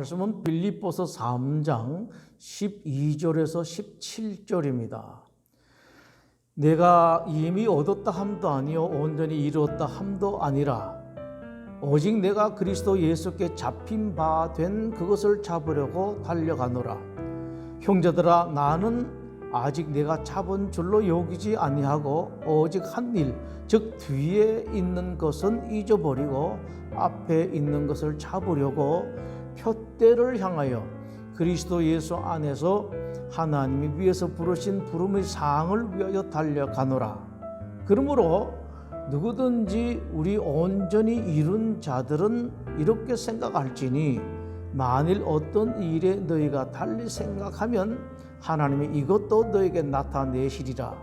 말씀은 빌립보서 3장 12절에서 17절입니다. 내가 이미 얻었다 함도 아니요 온전히 이루었다 함도 아니라 오직 내가 그리스도 예수께 잡힌 바 된 그것을 잡으려고 달려가노라. 형제들아 나는 아직 내가 잡은 줄로 여기지 아니하고 오직 한 일, 즉 뒤에 있는 것은 잊어버리고 앞에 있는 것을 잡으려고 표대를 향하여 그리스도 예수 안에서 하나님이 위에서 부르신 부름의 상을 위하여 달려가노라. 그러므로 누구든지 우리 온전히 이룬 자들은 이렇게 생각할지니 만일 어떤 일에 너희가 달리 생각하면 하나님이 이것도 너에게 나타내시리라.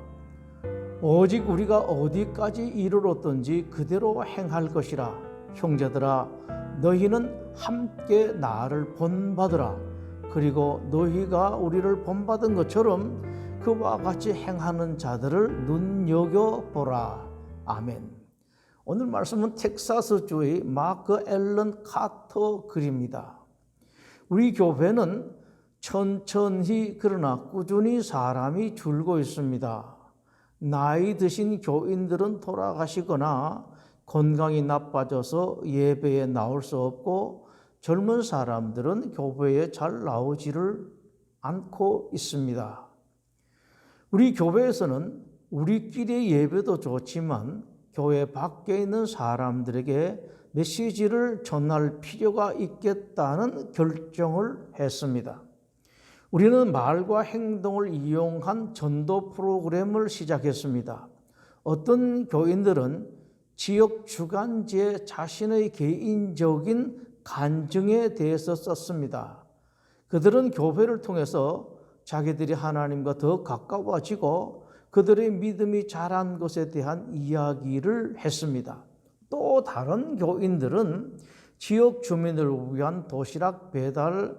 오직 우리가 어디까지 이르렀든지 그대로 행할 것이라. 형제들아, 너희는 함께 나를 본받으라. 그리고 너희가 우리를 본받은 것처럼 그와 같이 행하는 자들을 눈여겨보라. 아멘. 오늘 말씀은 텍사스주의 마크 앨런 카터 글입니다. 우리 교회는 천천히 그러나 꾸준히 사람이 줄고 있습니다. 나이 드신 교인들은 돌아가시거나 건강이 나빠져서 예배에 나올 수 없고 젊은 사람들은 교회에 잘 나오지를 않고 있습니다. 우리 교회에서는 우리끼리의 예배도 좋지만 교회 밖에 있는 사람들에게 메시지를 전할 필요가 있겠다는 결정을 했습니다. 우리는 말과 행동을 이용한 전도 프로그램을 시작했습니다. 어떤 교인들은 지역 주간지에 자신의 개인적인 간증에 대해서 썼습니다. 그들은 교회를 통해서 자기들이 하나님과 더 가까워지고 그들의 믿음이 자란 것에 대한 이야기를 했습니다. 또 다른 교인들은 지역 주민을 위한 도시락 배달,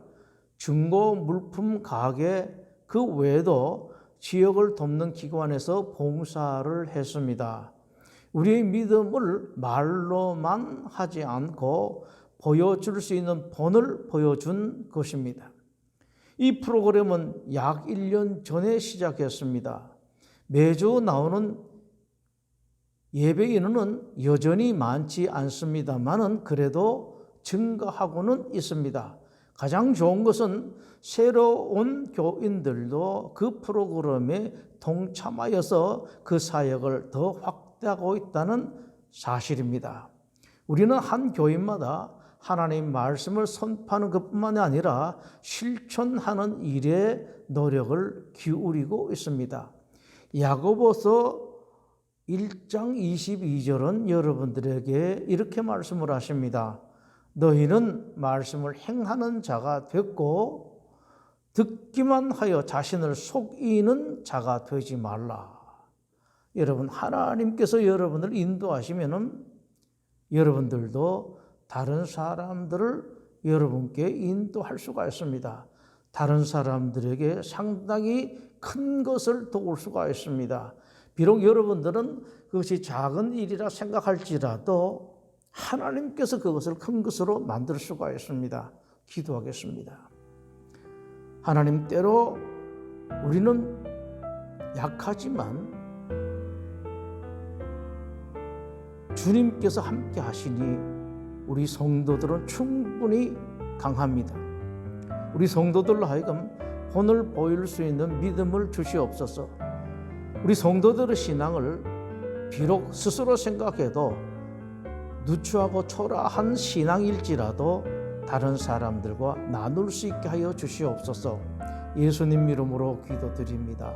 중고 물품 가게 그 외에도 지역을 돕는 기관에서 봉사를 했습니다. 우리의 믿음을 말로만 하지 않고 보여줄 수 있는 본을 보여준 것입니다. 이 프로그램은 약 1년 전에 시작했습니다. 매주 나오는 예배 인원은 여전히 많지 않습니다만은 그래도 증가하고는 있습니다. 가장 좋은 것은 새로운 교인들도 그 프로그램에 동참하여서 그 사역을 더 확 대하고 있다는 사실입니다. 우리는 한 교인마다 하나님 말씀을 선포하는 것뿐만이 아니라 실천하는 일에 노력을 기울이고 있습니다. 야고보서 1장 22절은 여러분들에게 이렇게 말씀을 하십니다. 너희는 말씀을 행하는 자가 됐고 듣기만 하여 자신을 속이는 자가 되지 말라. 여러분 하나님께서 여러분을 인도하시면은 여러분들도 다른 사람들을 여러분께 인도할 수가 있습니다. 다른 사람들에게 상당히 큰 것을 도울 수가 있습니다. 비록 여러분들은 그것이 작은 일이라 생각할지라도 하나님께서 그것을 큰 것으로 만들 수가 있습니다. 기도하겠습니다. 하나님 때로 우리는 약하지만 주님께서 함께 하시니 우리 성도들은 충분히 강합니다. 우리 성도들로 하여금 본을 보일 수 있는 믿음을 주시옵소서. 우리 성도들의 신앙을 비록 스스로 생각해도 누추하고 초라한 신앙일지라도 다른 사람들과 나눌 수 있게 하여 주시옵소서. 예수님 이름으로 기도드립니다.